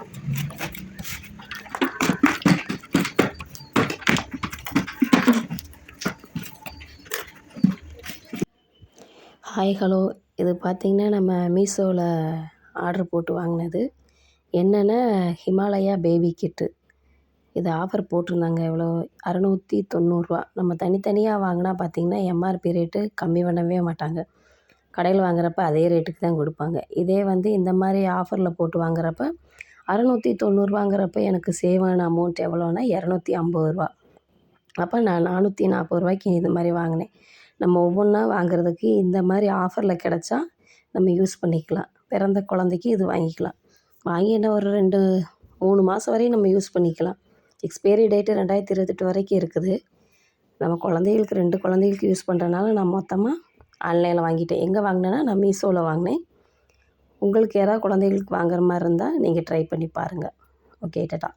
Hi hello இது பார்த்திங்கன்னா நம்ம மீஷோவில் ஆர்டர் போட்டு வாங்கினது. என்னென்னா ஹிமாலயா பேபி கிட்டு இது ஆஃபர் போட்டிருந்தாங்க. எவ்வளோ? அறநூற்றி தொண்ணூறுரூவா நம்ம தனித்தனியாக வாங்கினா பார்த்திங்கன்னா எம்ஆர்பி ரேட்டு கம்மி பண்ணவே மாட்டாங்க. கடையில் வாங்குறப்ப அதே ரேட்டுக்கு தான் கொடுப்பாங்க. இதே வந்து இந்த மாதிரி ஆஃபரில் போட்டு வாங்குறப்ப அறநூற்றி தொண்ணூறுரூவாங்கிறப்ப எனக்கு சேவ் ஆன அமௌண்ட் எவ்வளோன்னா இரநூத்தி ஐம்பது ரூபா. அப்போ நான் நானூற்றி நாற்பது ரூபாய்க்கு இது மாதிரி வாங்கினேன். நம்ம ஒவ்வொன்றா வாங்குறதுக்கு இந்த மாதிரி ஆஃபரில் கிடச்சா நம்ம யூஸ் பண்ணிக்கலாம். பிறந்த குழந்தைக்கு இது வாங்கிக்கலாம். வாங்கி என்ன ஒரு ரெண்டு மூணு மாதம் வரையும் நம்ம யூஸ் பண்ணிக்கலாம். எக்ஸ்பைரி டேட்டு ரெண்டாயிரத்தி இருபத்தெட்டு வரைக்கும் இருக்குது. நம்ம குழந்தைகளுக்கு ரெண்டு குழந்தைகளுக்கு யூஸ் பண்ணுறனால நான் மொத்தமாக ஆன்லைனில் வாங்கிட்டேன். எங்கே வாங்கினேன்னா நான் மீஷோவில் வாங்கினேன். உங்களுக்கு யாராவது குழந்தைகளுக்கு வாங்குற மாதிரி இருந்தால் நீங்கள் ட்ரை பண்ணி பாருங்கள் ஓகே டட்டா